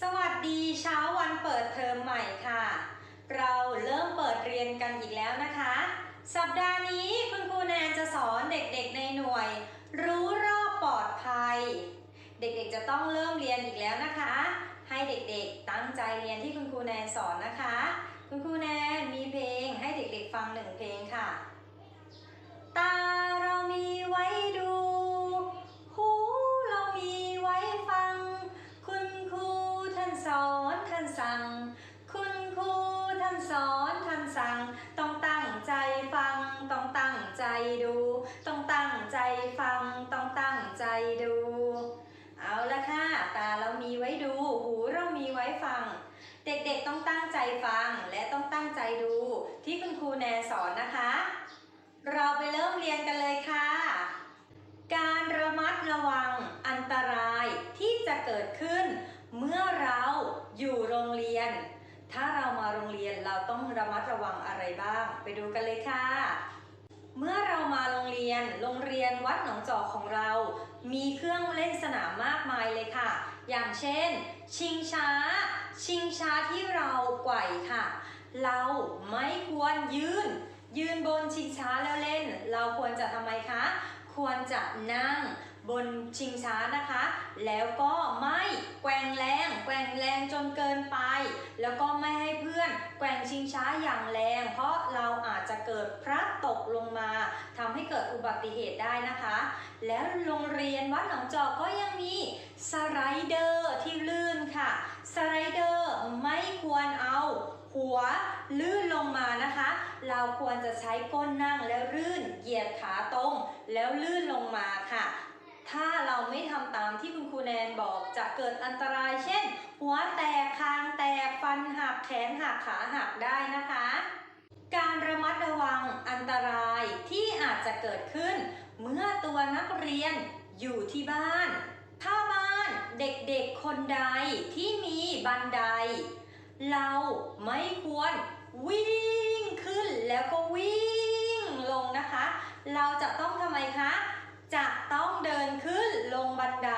สวัสดีเช้าวันเปิดเทอมใหม่ค่ะ เราเริ่มเปิดเรียนกันอีกแล้วนะคะ สัปดาห์นี้คุณครูแนนจะสอนเด็กๆในหน่วย รู้รอบปลอดภัย เด็กๆจะต้องเริ่มเรียนอีกแล้วนะคะ ให้เด็กๆตั้งใจเรียนที่คุณครูแนนสอนนะคะ คุณครูแนนมีเพลงให้เด็กๆฟังหนึ่งเพลงค่ะ ตาเรามีไว้ดู ต้องตั้งใจฟัง ต้องตั้งใจดู ต้องตั้งใจฟัง ต้องตั้งใจดู เอาละค่ะ ตาเรามีไว้ดู หูเรามีไว้ฟัง เด็กๆต้องตั้งใจฟังและต้องตั้งใจดู ที่คุณครูแนสอนนะคะ เราไปเริ่มเรียนกันเลยค่ะ การระมัดระวังอันตรายที่จะเกิดขึ้น เมื่อเราอยู่โรงเรียน ถ้าเรามาโรงเรียนเราต้องระมัดระวังอะไรบ้าง ไปดูกันเลยค่ะ เมื่อเรามาโรงเรียน โรงเรียนวัดหนองจอกของเรา มีเครื่องเล่นสนามมากมายเลยค่ะ อย่างเช่น ชิงช้า ชิงช้าที่เราไกวค่ะ เราไม่ควรยืน ยืนบนชิงช้าแล้วเล่น เราควรจะทำไมคะ ควรจะนั่ง บนชิงช้านะคะ แล้วก็ไม่แกว่งแรง แกว่งแรงจนเกินไป แล้วก็ไม่ให้เพื่อนแกว่งชิงช้าอย่างแรง เพราะเราอาจจะเกิดพลัดตกลงมาทำให้เกิดอุบัติเหตุได้นะคะ แล้วโรงเรียนวัดหนองจอกก็ยังมีสไลเดอร์ที่ลื่นค่ะ สไลเดอร์ไม่ควรเอาหัวลื่นลงมานะคะ เราควรจะใช้ก้นนั่งแล้วลื่นเหยียดขาตรง แล้วลื่นลงมาค่ะ ถ้าเราไม่ทำตามที่คุณครูแนนบอกจะเกิดอันตราย เช่น หัวแตกคางแตกฟันหักแขนหักขาหักได้นะคะ การระมัดระวังอันตรายที่อาจจะเกิดขึ้น เมื่อตัวนักเรียนอยู่ที่บ้าน ถ้าบ้านเด็กๆคนใดที่มีบันได เราไม่ควรวิ่งขึ้นแล้วก็วิ่งลงนะคะ เราจะต้องทำไมคะ จะต้องเดินขึ้นลงบันได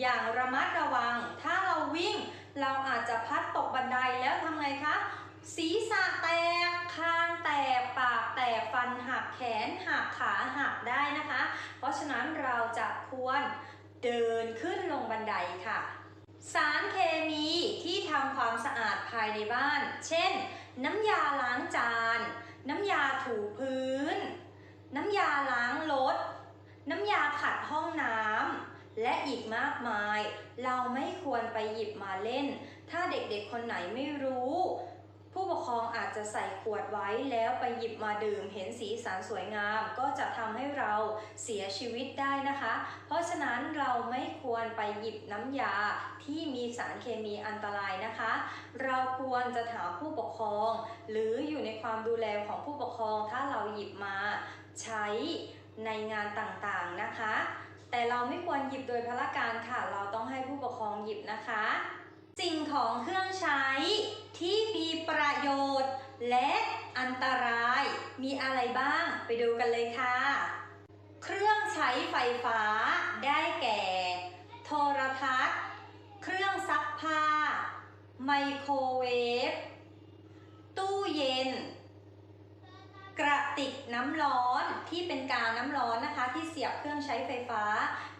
อย่างระมัดระวัง ถ้าเราวิ่ง เราอาจจะพลัดตกบันไดแล้วทำไงคะ ศีรษะแตก คางแตก ปากแตก ฟันหัก แขนหัก ขาหักได้นะคะ เพราะฉะนั้นเราจะควรเดินขึ้นลงบันไดค่ะ สารเคมีที่ทำความสะอาดภายในบ้าน เช่น น้ำยาล้างจาน น้ำยาถูพื้น น้ำยาล้างรถ น้ำยาขัดห้องน้ำและอีกมากมาย เราไม่ควรไปหยิบมาเล่น ถ้าเด็กๆคนไหนไม่รู้ ผู้ปกครองอาจจะใส่ขวดไว้แล้วไปหยิบมาดื่ม เห็นสีสันสวยงาม ก็จะทำให้เราเสียชีวิตได้นะคะ เพราะฉะนั้นเราไม่ควรไปหยิบน้ำยาที่มีสารเคมีอันตรายนะคะ เราควรจะถามผู้ปกครอง หรืออยู่ในความดูแลของผู้ปกครองถ้าเราหยิบมาใช้ ในงานต่างๆนะคะ แต่เราไม่ควรหยิบโดยพละการค่ะ เราต้องให้ผู้ปกครองหยิบนะคะ สิ่งของเครื่องใช้ที่มีประโยชน์ และอันตรายมีอะไรบ้างไปดูกันเลยค่ะ เครื่องใช้ไฟฟ้าได้แก่ โทรทัศน์ เครื่องซักผ้า ไมโครเวฟ ตู้เย็น กระติกน้ำร้อนที่เป็นกาน้ำร้อนนะคะ ที่เสียบเครื่องใช้ไฟฟ้า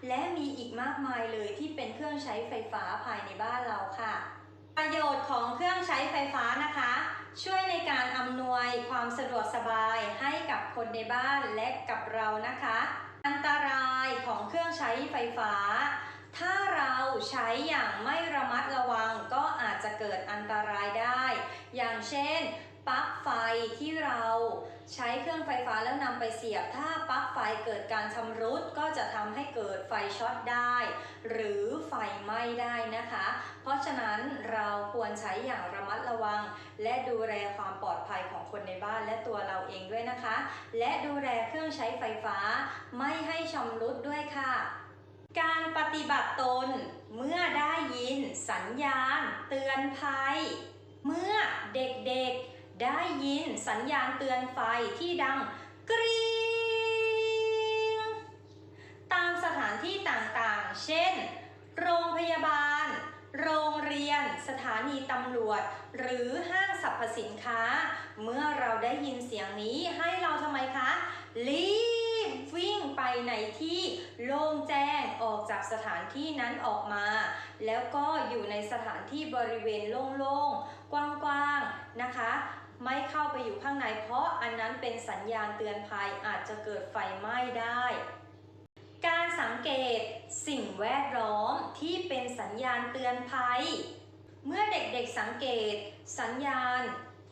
และมีอีกมากมายเลยที่เป็นเครื่องใช้ไฟฟ้าภายในบ้านเราค่ะ ประโยชน์ของเครื่องใช้ไฟฟ้านะคะ ช่วยในการอำนวยความสะดวกสบายให้กับคนในบ้านและกับเรานะคะ อันตรายของเครื่องใช้ไฟฟ้า ถ้าเราใช้อย่างไม่ระมัดระวังก็อาจจะเกิดอันตรายได้ อย่างเช่น ปลั๊กไฟที่เราใช้เครื่องไฟฟ้าแล้วนำไปเสียบ ถ้าปลั๊กไฟเกิดการชำรุดก็จะทำให้เกิดไฟช็อตได้ หรือไฟไหม้ได้นะคะ เพราะฉะนั้นเราควรใช้อย่างระมัดระวัง และดูแลความปลอดภัยของคนในบ้านและตัวเราเองด้วยนะคะ และดูแลเครื่องใช้ไฟฟ้า ไม่ให้ชำรุดด้วยค่ะการปฏิบัติตนเมื่อได้ยินสัญญาณ เตือนภัย เมื่อเด็กๆ ได้ยินสัญญาณเตือนไฟที่ดังกรี๊งตามสถานที่ต่างๆ เช่น โรงพยาบาล โรงเรียน สถานีตำรวจ หรือห้างสรรพสินค้า เมื่อเราได้ยินเสียงนี้ให้เราทำไมคะ รีบวิ่งไปในที่โล่งแจ้งออกจากสถานที่นั้นออกมา แล้วก็อยู่ในสถานที่บริเวณโล่งๆ กว้างๆ นะคะ ไม่เข้าไปอยู่ข้างในเพราะอันนั้นเป็นสัญญาณเตือนภัยอาจจะเกิดไฟไหม้ได้ การสังเกตสิ่งแวดล้อมที่เป็นสัญญาณเตือนภัย เมื่อเด็กๆสังเกต สัญญาณ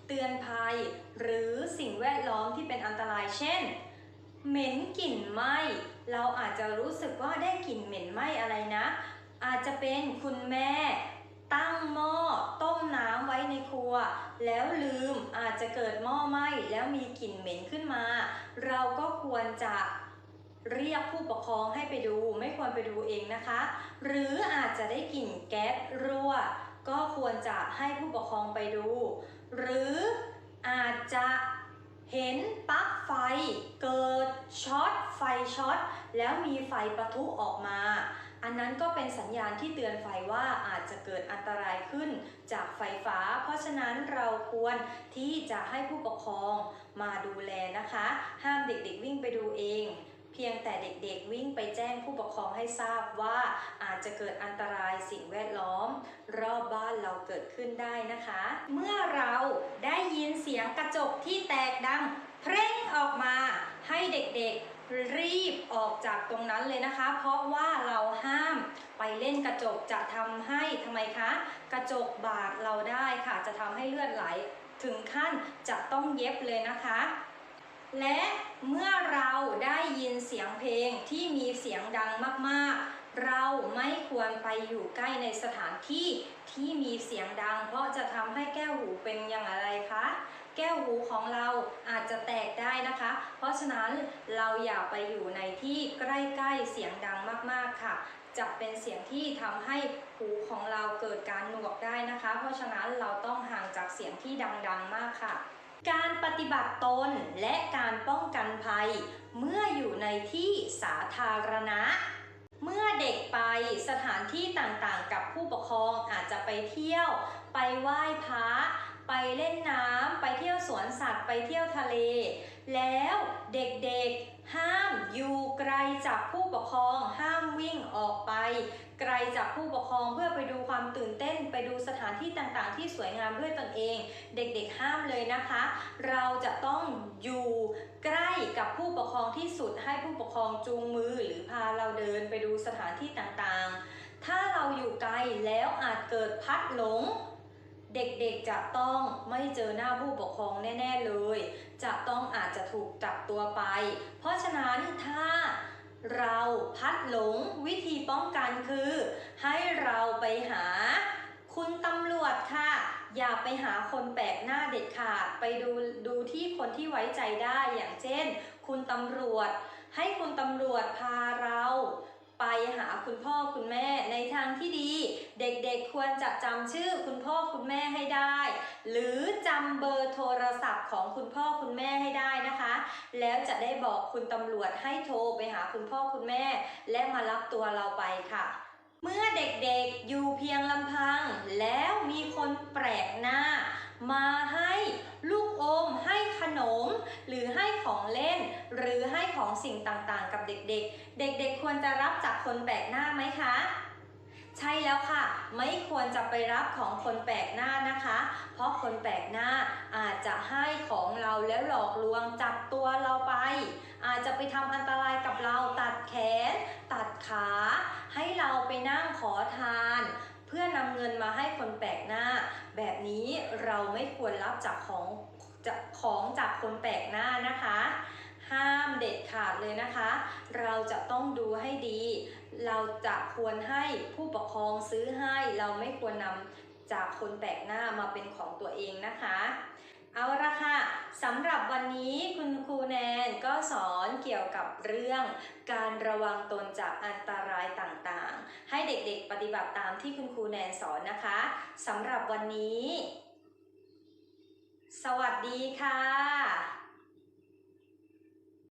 เตือนภัย หรือสิ่งแวดล้อมที่เป็นอันตรายเช่น เหม็นกลิ่นไหม้เราอาจจะรู้สึกว่าได้กลิ่นเหม็นไหม้อะไรนะ อาจจะเป็นคุณแม่ ตั้งหม้อต้มน้ำไว้ในครัว แล้วลืมอาจจะเกิดหม้อไหม้แล้วมีกลิ่นเหม็นขึ้นมา เราก็ควรจะเรียกผู้ปกครองให้ไปดูไม่ควรไปดูเองนะคะ หรืออาจจะได้กลิ่นแก๊สรั่ว ก็ควรจะให้ผู้ปกครองไปดู หรืออาจจะ เห็นปลั๊กไฟเกิดช็อตไฟช็อตแล้วมีไฟประทุออกมา อันนั้นก็เป็นสัญญาณที่เตือนไฟว่าอาจจะเกิดอันตรายขึ้นจากไฟฟ้า เพราะฉะนั้นเราควรที่จะให้ผู้ปกครองมาดูแลนะคะ ห้ามเด็กๆวิ่งไปดูเอง เพียงแต่เด็กๆวิ่งไปแจ้งผู้ปกครองให้ทราบว่าอาจจะเกิดอันตรายสิ่งแวดล้อม รอบบ้านเราเกิดขึ้นได้นะคะ เมื่อเราได้ยินเสียงกระจกที่แตกดังเพร่งออกมาให้เด็กๆรีบออกจากตรงนั้นเลยนะคะ เพราะว่าเราห้ามไปเล่นกระจกจะทำให้ทำไมคะ กระจกบาดเราได้ค่ะจะทำให้เลือดไหลถึงขั้นจะต้องเย็บเลยนะคะ และเมื่อเราได้ยินเสียงเพลงที่มีเสียงดังมากๆ เราไม่ควรไปอยู่ใกล้ในสถานที่ที่มีเสียงดัง เพราะจะทำให้แก้วหูเป็นอย่างไรคะ แก้วหูของเราอาจจะแตกได้นะคะ เพราะฉะนั้นเราอย่าไปอยู่ในที่ใกล้ๆเสียงดังมากๆค่ะจะเป็นเสียงที่ทำให้หูของเราเกิดการหนวกได้นะคะ เพราะฉะนั้นเราต้องห่างจากเสียงที่ดังๆมากค่ะ การปฏิบัติตนและการป้องกันภัย เมื่ออยู่ในที่สาธารณะ เมื่อเด็กไปสถานที่ต่างๆ กับผู้ปกครองอาจจะไปเที่ยว ไปไหว้พระไปเล่นน้ำไปเที่ยวสวนสัตว์ไปเที่ยวทะเล แล้วเด็กๆ ห้ามอยู่ไกลจากผู้ปกครอง ห้ามวิ่งออกไป ไกลจากผู้ปกครองเพื่อไปดูความตื่นเต้น ไปดูสถานที่ต่างๆ ที่สวยงามด้วยตนเอง เด็กๆห้ามเลยนะคะ เราจะต้องอยู่ใกล้กับผู้ปกครองที่สุดให้ผู้ปกครองจูงมือหรือพาเราเดินไปดูสถานที่ต่างๆ ถ้าเราอยู่ไกลแล้วอาจเกิดพัดหลง เด็กๆจะต้องไม่เจอหน้าผู้ปกครองแน่ ๆเลย จะต้องอาจจะถูกจับตัวไป เพราะฉะนั้นถ้าเราพัดหลงวิธีป้องกันคือ ให้เราไปหาคุณตำรวจค่ะ อย่าไปหาคนแปลกหน้าเด็ดขาดไปดูดูที่คนที่ไว้ใจได้อย่างเช่น คุณตำรวจ ให้คุณตำรวจพาเรา ไปหาคุณพ่อคุณแม่ในทางที่ดี เด็กๆควรจะจำชื่อคุณพ่อคุณแม่ให้ได้ หรือจำเบอร์โทรศัพท์ของคุณพ่อคุณแม่ให้ได้นะคะ แล้วจะได้บอกคุณตำรวจให้โทรไปหาคุณพ่อคุณแม่ และมารับตัวเราไปค่ะเมื่อเด็กๆอยู่เพียงลำพังแล้วมีคนแปลกหน้า มาให้ลูกอม ให้ขนม หรือให้ของเล่น หรือให้ของสิ่งต่างๆ กับเด็กๆ เด็กๆ ควรจะรับจากคนแปลกหน้าไหมคะ ใช่แล้วค่ะ ไม่ควรจะไปรับของคนแปลกหน้านะคะ เพราะคนแปลกหน้าอาจจะให้ของเราแล้วหลอกลวงจับตัวเราไป อาจจะไปทำอันตรายกับเราตัดแขน ตัดขา ให้เราไปนั่งขอทาน เพื่อนำเงินมาให้คนแปลกหน้า แบบนี้เราไม่ควรรับจากของจากของจากคนแปลกหน้านะคะ ห้ามเด็ดขาดเลยนะคะ เราจะต้องดูให้ดี เราจะควรให้ผู้ปกครองซื้อให้ เราไม่ควรนำจากคนแปลกหน้ามาเป็นของตัวเองนะคะ เอาละค่ะ สำหรับวันนี้คุณครูแนนก็สอนเกี่ยวกับเรื่องการระวังตนจากอันตรายต่างๆ ให้เด็กๆปฏิบัติตามที่คุณครูแนนสอนนะคะสำหรับวันนี้ สวัสดีค่ะ